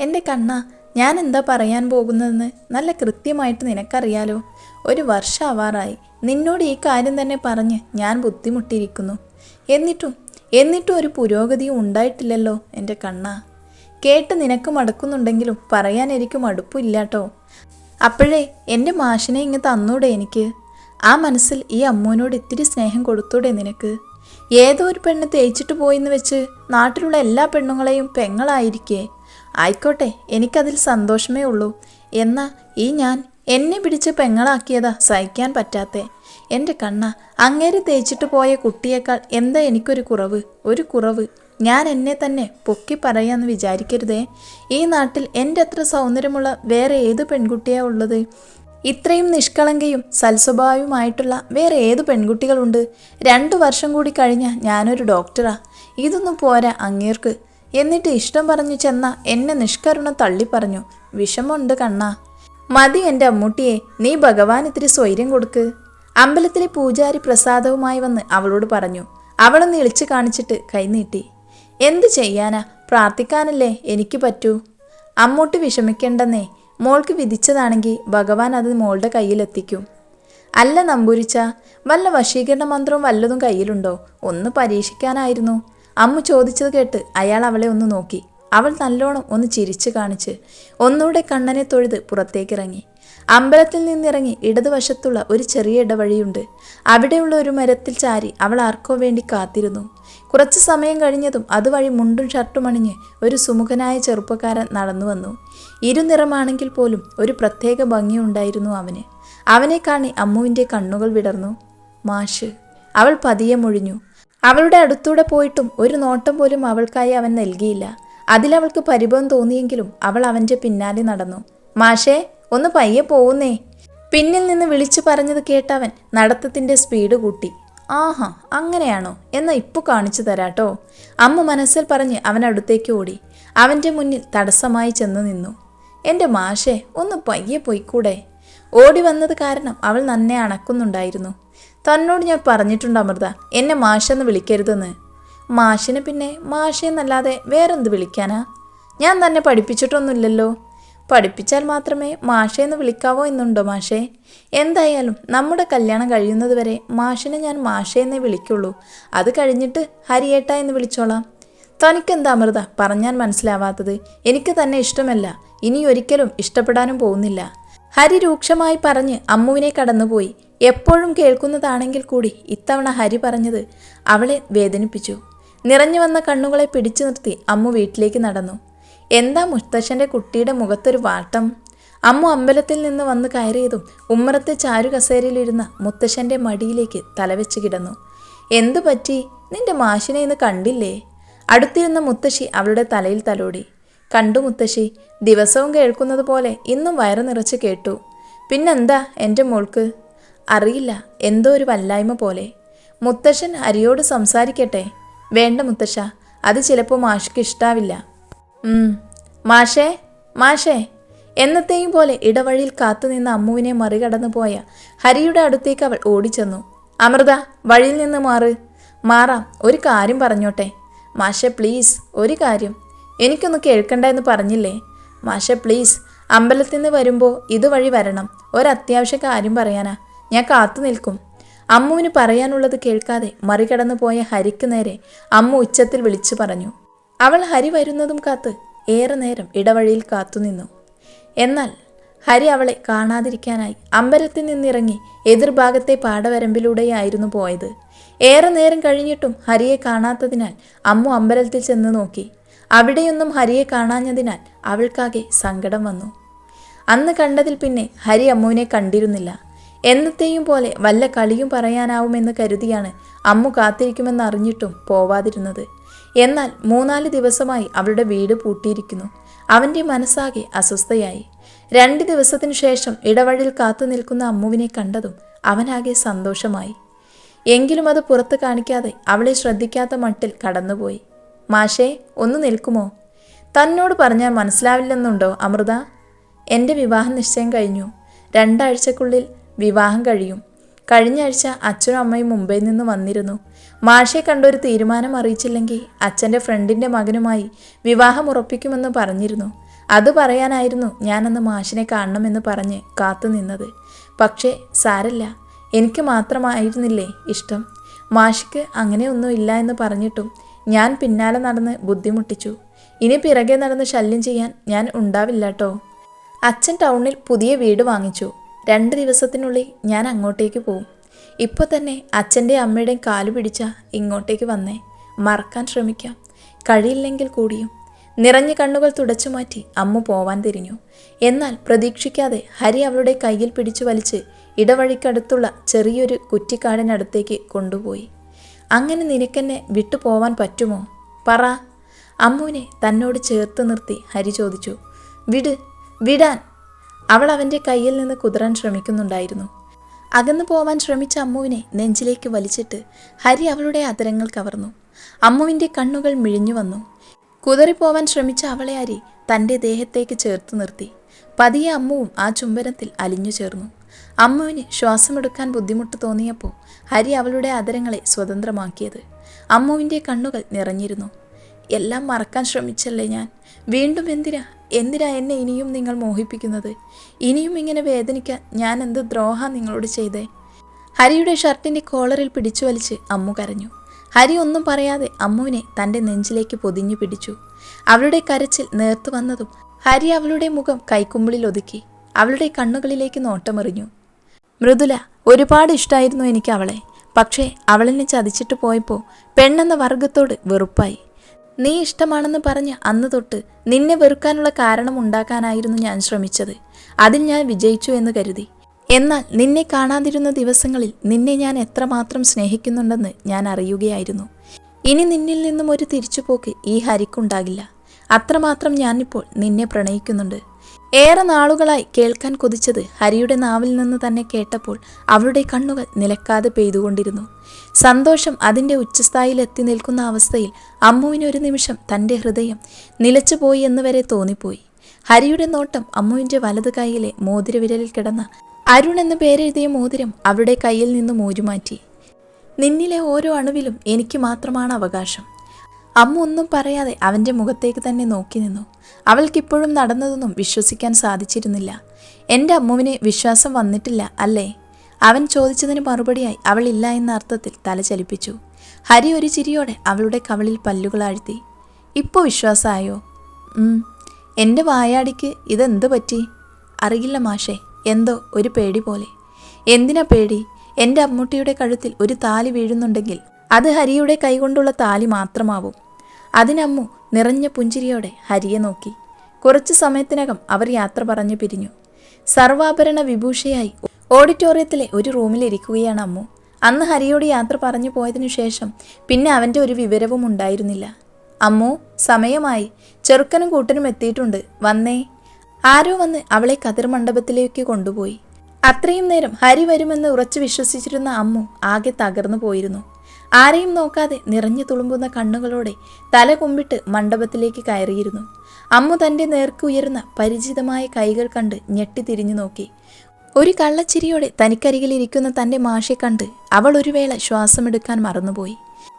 എന്റെ കണ്ണ ഞാൻ എന്താ പറയാൻ പോകുന്നതെന്ന് നല്ല കൃത്യമായിട്ട് നിനക്കറിയാലോ. ഒരു വർഷം ആവാറായി നിന്നോട് ഈ കാര്യം തന്നെ പറഞ്ഞ് ഞാൻ ബുദ്ധിമുട്ടിയിരിക്കുന്നു. എന്നിട്ടും എന്നിട്ടും ഒരു പുരോഗതിയും ഉണ്ടായിട്ടില്ലല്ലോ എന്റെ കണ്ണ. കേട്ട് നിനക്ക് മടക്കുന്നുണ്ടെങ്കിലും പറയാൻ എനിക്ക് മടുപ്പില്ലാട്ടോ. അപ്പോഴേ എന്റെ മാഷിനെ ഇങ്ങ് തന്നൂടെ എനിക്ക്. ആ മനസ്സിൽ ഈ അമ്മൂനോട് ഇത്തിരി സ്നേഹം കൊടുത്തൂടെ നിനക്ക്. ഏതോ ഒരു പെണ്ണ് തേച്ചിട്ട് പോയിന്ന് വെച്ച് നാട്ടിലുള്ള എല്ലാ പെണ്ണുങ്ങളെയും പെങ്ങളായിരിക്കേ. ആയിക്കോട്ടെ എനിക്കതിൽ സന്തോഷമേ ഉള്ളൂ. എന്നാ ഈ ഞാൻ എന്നെ പിടിച്ച് പെങ്ങളാക്കിയതാ സഹിക്കാൻ പറ്റാത്തെ. എന്റെ കണ്ണ അങ്ങേര് തേച്ചിട്ട് പോയ കുട്ടിയേക്കാൾ എന്താ എനിക്കൊരു കുറവ്? ഒരു കുറവ്. ഞാൻ എന്നെ തന്നെ പൊക്കി പറയാന്ന് വിചാരിക്കരുതേ. ഈ നാട്ടിൽ എന്റെ അത്ര സൗന്ദര്യമുള്ള വേറെ ഏത് പെൺകുട്ടിയാ ഉള്ളത്? ഇത്രയും നിഷ്കളങ്കയും സൽസ്വഭാവവുമായിട്ടുള്ള വേറെ ഏത് പെൺകുട്ടികളുണ്ട്? രണ്ടു വർഷം കൂടി കഴിഞ്ഞാൽ ഞാനൊരു ഡോക്ടറാ. ഇതൊന്നും പോരാ അങ്ങേർക്ക്. എന്നിട്ട് ഇഷ്ടം പറഞ്ഞു ചെന്ന എന്നെ തള്ളി പറഞ്ഞു വിഷമമുണ്ട് കണ്ണ. മതി എന്റെ അമ്മൂട്ടിയെ നീ ഭഗവാൻ ഇത്തിരി സ്വൈര്യം കൊടുക്ക്. അമ്പലത്തിലെ പൂജാരി പ്രസാദവുമായി വന്ന് അവളോട് പറഞ്ഞു അവളൊന്ന് ഇളിച്ചു കാണിച്ചിട്ട് കൈനീട്ടി എന്തു ചെയ്യാനാ? പ്രാർത്ഥിക്കാനല്ലേ എനിക്ക് പറ്റൂ? അമ്മൂട്ടി വിഷമിക്കേണ്ടെന്നേ. മോൾക്ക് വിധിച്ചതാണെങ്കിൽ ഭഗവാൻ അത് മോളുടെ കയ്യിലെത്തിക്കും അല്ല നമ്പൂരിച്ച വല്ല വശീകരണ മന്ത്രവും വല്ലതും കയ്യിലുണ്ടോ? ഒന്ന് പരീക്ഷിക്കാനായിരുന്നു. അമ്മ ചോദിച്ചത് കേട്ട് അയാൾ അവളെ ഒന്ന് നോക്കി. അവൾ നല്ലോണം ഒന്ന് ചിരിച്ചു കാണിച്ച് ഒന്നുകൂടെ കണ്ണനെ തൊഴുത് പുറത്തേക്കിറങ്ങി. അമ്പലത്തിൽ നിന്നിറങ്ങി ഇടതുവശത്തുള്ള ഒരു ചെറിയ ഇടവഴിയുണ്ട്. അവിടെയുള്ള ഒരു മരത്തിൽ ചാരി അവൾ ആർക്കോ വേണ്ടി കാത്തിരുന്നു. കുറച്ച് സമയം കഴിഞ്ഞതും അതുവഴി മുണ്ടും ഷർട്ടും അണിഞ്ഞ് ഒരു സുമുഖനായ ചെറുപ്പക്കാരൻ നടന്നു വന്നു. ഇരുനിറമാണെങ്കിൽ പോലും ഒരു പ്രത്യേക ഭംഗിയുണ്ടായിരുന്നു അവന്. അവനെ കാണി അമ്മുവിന്റെ കണ്ണുകൾ വിടർന്നു. മാഷ് അവൾ പതിയെ മൊഴിഞ്ഞു. അവളുടെ അടുത്തൂടെ പോയിട്ടും ഒരു നോട്ടം പോലും അവൾക്കായി അവൻ നൽകിയില്ല. അതിലവൾക്ക് പരിഭവം തോന്നിയെങ്കിലും അവൾ അവന്റെ പിന്നാലെ നടന്നു. മാഷേ ഒന്ന് പയ്യെ പോകുന്നേ പിന്നിൽ നിന്ന് വിളിച്ചു പറഞ്ഞത് കേട്ടവൻ നടത്തത്തിന്റെ സ്പീഡ് കൂട്ടി. ആഹാ അങ്ങനെയാണോ? എന്നാ ഇപ്പൊ കാണിച്ചു തരാട്ടോ. അമ്മ മനസ്സിൽ പറഞ്ഞ് അവൻ അടുത്തേക്ക് ഓടി. അവന്റെ മുന്നിൽ തടസ്സമായി ചെന്ന് നിന്നു. എന്റെ മാഷേ ഒന്ന് പയ്യെ പോയിക്കൂടെ? ഓടി വന്നത് കാരണം അവൾ നന്നെ അണക്കുന്നുണ്ടായിരുന്നു. തന്നോട് ഞാൻ പറഞ്ഞിട്ടുണ്ട് അമൃത. എന്നെ മാഷെന്ന് വിളിക്കരുതെന്ന്. മാഷിനെ പിന്നെ മാഷെന്നല്ലാതെ വേറെന്ത് വിളിക്കാനാ? ഞാൻ തന്നെ പഠിപ്പിച്ചിട്ടൊന്നുമില്ലല്ലോ. പഠിപ്പിച്ചാൽ മാത്രമേ മാഷേന്ന് വിളിക്കാവോ എന്നുണ്ടോ മാഷേ? എന്തായാലും നമ്മുടെ കല്യാണം കഴിയുന്നതുവരെ മാഷിനെ ഞാൻ മാഷേന്നേ വിളിക്കുള്ളൂ. അത് കഴിഞ്ഞിട്ട് ഹരിയേട്ട എന്ന് വിളിച്ചോളാം. തനിക്കെന്താ അമൃത? പറഞ്ഞാൽ മനസ്സിലാവാത്തത്. എനിക്ക് തന്നെ ഇഷ്ടമല്ല. ഇനി ഒരിക്കലും ഇഷ്ടപ്പെടാനും പോകുന്നില്ല. ഹരി രൂക്ഷമായി പറഞ്ഞ് അമ്മുവിനെ കടന്നുപോയി. എപ്പോഴും കേൾക്കുന്നതാണെങ്കിൽ കൂടി ഇത്തവണ ഹരി പറഞ്ഞത് അവളെ വേദനിപ്പിച്ചു. നിറഞ്ഞു വന്ന കണ്ണുകളെ പിടിച്ചു നിർത്തി അമ്മു വീട്ടിലേക്ക് നടന്നു. എന്താ മുത്തശ്ശന്റെ കുട്ടിയുടെ മുഖത്തൊരു വാട്ടം അമ്മു അമ്പലത്തിൽ നിന്ന് വന്ന് കയറിയതും ഉമ്മറത്തെ ചാരു കസേരയിലിരുന്ന മുത്തശ്ശന്റെ മടിയിലേക്ക് തലവെച്ച് കിടന്നു. എന്തു പറ്റി? നിന്റെ മാഷിനെ ഇന്ന് കണ്ടില്ലേ അടുത്തിരുന്ന മുത്തശ്ശി അവളുടെ തലയിൽ തലോടി. കണ്ടു മുത്തശ്ശി ദിവസവും കേൾക്കുന്നത് പോലെ ഇന്നും വയറു നിറച്ച് കേട്ടു. പിന്നെന്താ എന്റെ മോൾക്ക്? അറിയില്ല എന്തോ ഒരു വല്ലായ്മ പോലെ. മുത്തശ്ശൻ ഹരിയോട് സംസാരിക്കട്ടെ? വേണ്ട മുത്തശ്ശ അത് ചിലപ്പോൾ മാഷ്ക്ക് ഇഷ്ടാവില്ല. മാഷേ മാഷേ. എന്നത്തെയും പോലെ ഇടവഴിയിൽ കാത്തുനിന്ന അമ്മുവിനെ മറികടന്നു പോയ ഹരിയുടെ അടുത്തേക്ക് അവൾ ഓടിച്ചെന്നു. അമൃത വഴിയിൽ നിന്ന് മാറ്. മാറാം ഒരു കാര്യം പറഞ്ഞോട്ടെ. മാഷെ പ്ലീസ് ഒരു കാര്യം. എനിക്കൊന്ന് കേൾക്കണ്ട എന്ന് പറഞ്ഞില്ലേ? മാഷെ പ്ലീസ് അമ്പലത്തിൽ നിന്ന് വരുമ്പോൾ ഇതുവഴി വരണം. ഒരത്യാവശ്യ കാര്യം പറയാനാ. ഞാൻ കാത്തു നിൽക്കും. അമ്മുവിന് പറയാനുള്ളത് കേൾക്കാതെ മറികടന്നു പോയ ഹരിക്ക് നേരെ അമ്മു ഉച്ചത്തിൽ വിളിച്ചു പറഞ്ഞു. അവൾ ഹരി വരുന്നതും കാത്ത് ഏറെ നേരം ഇടവഴിയിൽ കാത്തുനിന്നു എന്നാൽ ഹരി അവളെ കാണാതിരിക്കാനായി അമ്പലത്തിൽ നിന്നിറങ്ങി എതിർഭാഗത്തെ പാടവരമ്പിലൂടെയായിരുന്നു പോയത്. ഏറെ നേരം കഴിഞ്ഞിട്ടും ഹരിയെ കാണാത്തതിനാൽ അമ്മു അമ്പലത്തിൽ ചെന്ന് നോക്കി. അവിടെയൊന്നും ഹരിയെ കാണാഞ്ഞതിനാൽ അവൾക്കാകെ സങ്കടം വന്നു. അന്ന് കണ്ടതിൽ പിന്നെ ഹരി അമ്മുവിനെ കണ്ടിരുന്നില്ല. എന്നത്തെയും പോലെ വല്ല കളിയും പറയാനാവുമെന്ന് കരുതിയാണ് അമ്മു കാത്തിരിക്കുമെന്ന് അറിഞ്ഞിട്ടും പോവാതിരുന്നത്. എന്നാൽ മൂന്നാൽ ദിവസമായി അവളുടെ വീട് പൂട്ടിയിരിക്കുന്നു. അവന്റെ മനസ്സാകെ അസ്വസ്ഥയായി. രണ്ട് ദിവസത്തിനു ശേഷം ഇടവഴിൽ കാത്തു നിൽക്കുന്ന അമ്മുവിനെ കണ്ടതും അവനാകെ സന്തോഷമായി. എങ്കിലും അത് പുറത്ത് കാണിക്കാതെ അവളെ ശ്രദ്ധിക്കാത്ത മട്ടിൽ കടന്നുപോയി. മാഷേ ഒന്ന് നിൽക്കുമോ? തന്നോട് പറഞ്ഞാൽ മനസ്സിലാവില്ലെന്നുണ്ടോ അമൃത? എന്റെ വിവാഹ നിശ്ചയം കഴിഞ്ഞു. രണ്ടാഴ്ചക്കുള്ളിൽ വിവാഹം കഴിയും. കഴിഞ്ഞ ആഴ്ച അച്ഛനും അമ്മയും മുംബൈയിൽ നിന്ന് വന്നിരുന്നു. മാഷെ കണ്ടൊരു തീരുമാനം അറിയിച്ചില്ലെങ്കിൽ അച്ഛന്റെ ഫ്രണ്ടിന്റെ മകനുമായി വിവാഹം ഉറപ്പിക്കുമെന്ന് പറഞ്ഞിരുന്നു. അത് പറയാനായിരുന്നു ഞാനന്ന് മാഷിനെ കാണണമെന്ന് പറഞ്ഞ് കാത്തുനിന്നത് പക്ഷേ സാരല്ല. എനിക്ക് മാത്രമായിരുന്നില്ലേ ഇഷ്ടം? മാഷിക്ക് അങ്ങനെയൊന്നും ഇല്ല എന്ന് പറഞ്ഞിട്ടും ഞാൻ പിന്നാലെ നടന്ന് ബുദ്ധിമുട്ടിച്ചു. ഇനി പിറകെ നടന്ന് ശല്യം ചെയ്യാൻ ഞാൻ ഉണ്ടാവില്ല കേട്ടോ അച്ഛൻ ടൗണിൽ പുതിയ വീട് വാങ്ങിച്ചു. രണ്ട് ദിവസത്തിനുള്ളിൽ ഞാൻ അങ്ങോട്ടേക്ക് പോവും. ഇപ്പോൾ തന്നെ അച്ഛന്റെ അമ്മയുടെയും കാൽ പിടിച്ച ഇങ്ങോട്ടേക്ക് വന്നേ. മറക്കാൻ ശ്രമിക്കാം. കഴിയില്ലെങ്കിൽ കൂടിയും. നിറഞ്ഞ കണ്ണുകൾ തുടച്ചു മാറ്റി അമ്മ പോവാൻ തിരിഞ്ഞു. എന്നാൽ പ്രതീക്ഷിക്കാതെ ഹരി അവളുടെ കയ്യിൽ പിടിച്ചു വലിച്ച് ഇടവഴിക്കടുത്തുള്ള ചെറിയൊരു കുറ്റിക്കാടിനടുത്തേക്ക് കൊണ്ടുപോയി. അങ്ങനെ നിനക്കെന്നെ വിട്ടുപോവാൻ പറ്റുമോ? പറ. അമ്മുവിനെ തന്നോട് ചേർത്ത് നിർത്തി ഹരി ചോദിച്ചു. വിട് വിടാൻ. അവൾ അവന്റെ കയ്യിൽ നിന്ന് കുതിരാൻ ശ്രമിക്കുന്നുണ്ടായിരുന്നു. അകന്നു പോവാൻ ശ്രമിച്ച അമ്മുവിനെ നെഞ്ചിലേക്ക് വലിച്ചിട്ട് ഹരി അവളുടെ അതരങ്ങൾ കവർന്നു. അമ്മുവിന്റെ കണ്ണുകൾ മിഴിഞ്ഞു വന്നു. കുതറിപ്പോവാൻ ശ്രമിച്ച അവളെ ഹരി തന്റെ ദേഹത്തേക്ക് ചേർത്ത് നിർത്തി. പതിയെ അമ്മുവും ആ ചുംബനത്തിൽ അലിഞ്ഞു ചേർന്നു. അമ്മുവിന് ശ്വാസമെടുക്കാൻ ബുദ്ധിമുട്ട് തോന്നിയപ്പോൾ ഹരി അവളുടെ അതരങ്ങളെ സ്വതന്ത്രമാക്കിയത്. അമ്മുവിന്റെ കണ്ണുകൾ നിറഞ്ഞിരുന്നു. എല്ലാം മറക്കാൻ ശ്രമിച്ചല്ലേ ഞാൻ? വീണ്ടും എന്തിനാ? എന്തിനാ എന്നെ ഇനിയും നിങ്ങൾ മോഹിപ്പിക്കുന്നത്? ഇനിയും ഇങ്ങനെ വേദനിക്കാൻ ഞാൻ എന്ത് ദ്രോഹ നിങ്ങളോട് ചെയ്തേ? ഹരിയുടെ ഷർട്ടിന്റെ കോളറിൽ പിടിച്ചു വലിച്ച് അമ്മു കരഞ്ഞു. ഹരി ഒന്നും പറയാതെ അമ്മുവിനെ തന്റെ നെഞ്ചിലേക്ക് പൊതിഞ്ഞു പിടിച്ചു. അവളുടെ കരച്ചിൽ നേർത്തു വന്നതും ഹരി അവളുടെ മുഖം കൈക്കുമ്പിളിൽ ഒതുക്കി. അവളുടെ കണ്ണുകളിലേക്ക് നോട്ടമെറിഞ്ഞു. മൃദുല ഒരുപാട് ഇഷ്ടമായിരുന്നു എനിക്ക് അവളെ. പക്ഷേ അവളെന്നെ ചതിച്ചിട്ട് പോയപ്പോൾ പെണ്ണെന്ന വർഗത്തോട് വെറുപ്പായി. നീ ഇഷ്ടമാണെന്ന് പറഞ്ഞ് അന്ന് തൊട്ട് നിന്നെ വെറുക്കാനുള്ള കാരണം ഉണ്ടാക്കാനായിരുന്നു ഞാൻ ശ്രമിച്ചത്. അതിൽ ഞാൻ വിജയിച്ചു എന്ന് കരുതി. എന്നാൽ നിന്നെ കാണാതിരുന്ന ദിവസങ്ങളിൽ നിന്നെ ഞാൻ എത്രമാത്രം സ്നേഹിക്കുന്നുണ്ടെന്ന് ഞാൻ അറിയുകയായിരുന്നു. ഇനി നിന്നിൽ നിന്നും ഒരു തിരിച്ചുപോക്ക് ഈ ഹരിക്കുണ്ടാകില്ല. അത്രമാത്രം ഞാനിപ്പോൾ നിന്നെ പ്രണയിക്കുന്നുണ്ട്. ഏറെ നാളുകളായി കേൾക്കാൻ കൊതിച്ചത് ഹരിയുടെ നാവിൽ നിന്ന് തന്നെ കേട്ടപ്പോൾ അവളുടെ കണ്ണുകൾ നിലക്കാതെ പെയ്തുകൊണ്ടിരുന്നു. സന്തോഷം അതിന്റെ ഉച്ചസ്ഥായിൽ എത്തി നിൽക്കുന്ന അവസ്ഥയിൽ അമ്മുവിന് ഒരു നിമിഷം തന്റെ ഹൃദയം നിലച്ചുപോയി എന്ന് വരെ തോന്നിപ്പോയി. ഹരിയുടെ നോട്ടം അമ്മുവിന്റെ വലത് കൈയിലെ മോതിരവിരലിൽ കിടന്ന അരുൺ എന്ന പേരെഴുതിയ മോതിരം അവളുടെ കയ്യിൽ നിന്ന് മോരുമാറ്റി നിന്നിലെ ഓരോ അണുവിലും എനിക്ക് മാത്രമാണ് അവകാശം. അമ്മ ഒന്നും പറയാതെ അവന്റെ മുഖത്തേക്ക് തന്നെ നോക്കി നിന്നു. അവൾക്കിപ്പോഴും നടന്നതൊന്നും വിശ്വസിക്കാൻ സാധിച്ചിരുന്നില്ല. എന്റെ അമ്മുവിന് വിശ്വാസം വന്നിട്ടില്ല അല്ലേ? അവൻ ചോദിച്ചതിന് മറുപടിയായി അവൾ ഇല്ല എന്ന അർത്ഥത്തിൽ തല ചലിപ്പിച്ചു. ഹരി ഒരു ചിരിയോടെ അവളുടെ കവളിൽ പല്ലുകളാഴ്ത്തി ഇപ്പോൾ വിശ്വാസമായോ. എന്റെ വായാടിക്ക് ഇതെന്ത് പറ്റി? അറിയില്ല മാഷേ എന്തോ ഒരു പേടി പോലെ. എന്തിനാ പേടി? എന്റെ അമ്മൂട്ടിയുടെ കഴുത്തിൽ ഒരു താലി വീഴുന്നുണ്ടെങ്കിൽ അത് ഹരിയുടെ കൈകൊണ്ടുള്ള താലി മാത്രമാവും. അതിനമ്മു നിറഞ്ഞ പുഞ്ചിരിയോടെ ഹരിയെ നോക്കി. കുറച്ചു സമയത്തിനകം അവർ യാത്ര പറഞ്ഞു പിരിഞ്ഞു. സർവാഭരണ വിഭൂഷയായി ഓഡിറ്റോറിയത്തിലെ ഒരു റൂമിലിരിക്കുകയാണ് അമ്മു. അന്ന് ഹരിയോട് യാത്ര പറഞ്ഞു പോയതിനു ശേഷം പിന്നെ അവന്റെ ഒരു വിവരവും ഉണ്ടായിരുന്നില്ല. അമ്മു സമയമായി. ചെറുക്കനും കൂട്ടനും എത്തിയിട്ടുണ്ട്. വന്നേ. ആരോ വന്ന് അവളെ കതിർ മണ്ഡപത്തിലേക്ക് കൊണ്ടുപോയി. അത്രയും നേരം ഹരി വരുമെന്ന് ഉറച്ചു വിശ്വസിച്ചിരുന്ന അമ്മു ആകെ തകർന്നു പോയിരുന്നു. ആരെയും നോക്കാതെ നിറഞ്ഞു തുളുമ്പുന്ന കണ്ണുകളോടെ തല കുമ്പിട്ട് മണ്ഡപത്തിലേക്ക് കയറിയിരുന്നു. അമ്മു തന്റെ നേർക്ക് ഉയരുന്ന പരിചിതമായ കൈകൾ കണ്ട് ഞെട്ടി തിരിഞ്ഞു നോക്കി. ഒരു കള്ളച്ചിരിയോടെ തനിക്കരികിലിരിക്കുന്ന തന്റെ മാഷെ കണ്ട് അവൾ ഒരു വേള ശ്വാസമെടുക്കാൻ മറന്നുപോയി.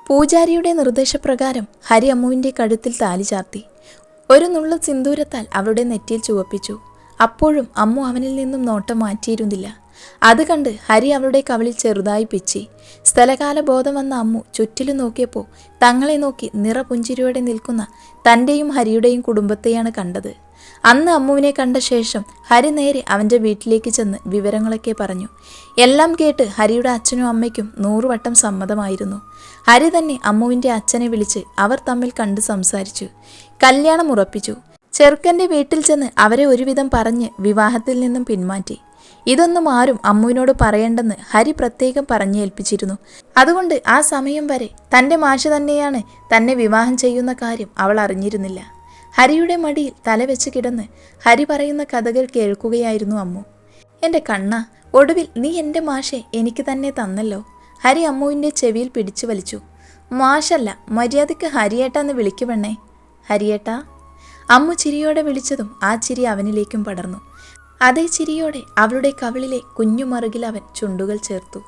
പൂജാരിയുടെ നിർദ്ദേശപ്രകാരം ഹരി അമ്മുവിന്റെ കഴുത്തിൽ താലി ചാർത്തി. ഒരു നുള്ള സിന്ദൂരത്താൽ അവളുടെ നെറ്റിയിൽ ചുവപ്പിച്ചു. അപ്പോഴും അമ്മു അവനിൽ നിന്നും നോട്ടം മാറ്റിയിരുന്നില്ല. അത് കണ്ട് ഹരി അവളുടെ കവളിൽ ചെറുതായി പിച്ചി. സ്ഥലകാല ബോധം വന്ന അമ്മു ചുറ്റിലും നോക്കിയപ്പോൾ തങ്ങളെ നോക്കി നിറപുഞ്ചിരിയോടെ നിൽക്കുന്ന തന്റെയും ഹരിയുടെയും കുടുംബത്തെയാണ് കണ്ടത്. അന്ന് അമ്മുവിനെ കണ്ട ശേഷം ഹരി നേരെ അവന്റെ വീട്ടിലേക്ക് ചെന്ന് വിവരങ്ങളൊക്കെ പറഞ്ഞു. എല്ലാം കേട്ട് ഹരിയുടെ അച്ഛനും അമ്മയ്ക്കും നൂറുവട്ടം സമ്മതമായിരുന്നു. ഹരി തന്നെ അമ്മുവിന്റെ അച്ഛനെ വിളിച്ച് അവർ തമ്മിൽ കണ്ട് സംസാരിച്ചു. കല്യാണം ഉറപ്പിച്ചു. ചെറുക്കന്റെ വീട്ടിൽ ചെന്ന് അവരെ ഒരുവിധം പറഞ്ഞ് വിവാഹത്തിൽ നിന്നും പിന്മാറ്റി. ഇതൊന്നും ആരും അമ്മുവിനോട് പറയേണ്ടെന്ന് ഹരി പ്രത്യേകം പറഞ്ഞേൽപ്പിച്ചിരുന്നു. അതുകൊണ്ട് ആ സമയം വരെ തന്റെ മാഷ് തന്നെയാണ് തന്നെ വിവാഹം ചെയ്യുന്ന കാര്യം അവൾ അറിഞ്ഞിരുന്നില്ല. ഹരിയുടെ മടിയിൽ തലവെച്ച് കിടന്ന് ഹരി പറയുന്ന കഥകൾ കേൾക്കുകയായിരുന്നു അമ്മു. എന്റെ കണ്ണ ഒടുവിൽ നീ എന്റെ മാഷെ എനിക്ക് തന്നെ തന്നല്ലോ ഹരി അമ്മുവിന്റെ ചെവിയിൽ പിടിച്ചു വലിച്ചു. മാഷല്ല മര്യാദയ്ക്ക് ഹരിയേട്ടാന്ന് പെണ്ണേ ഹരിയേട്ടാ? അമ്മു ചിരിയോടെ വിളിച്ചതും ആ ചിരി അവനിലേക്കും പടർന്നു. അതേ ചിരിയോടെ അവളുടെ കവിളിലെ കുഞ്ഞുമറുകിൽ അവൻ ചുണ്ടുകൾ ചേർത്തു.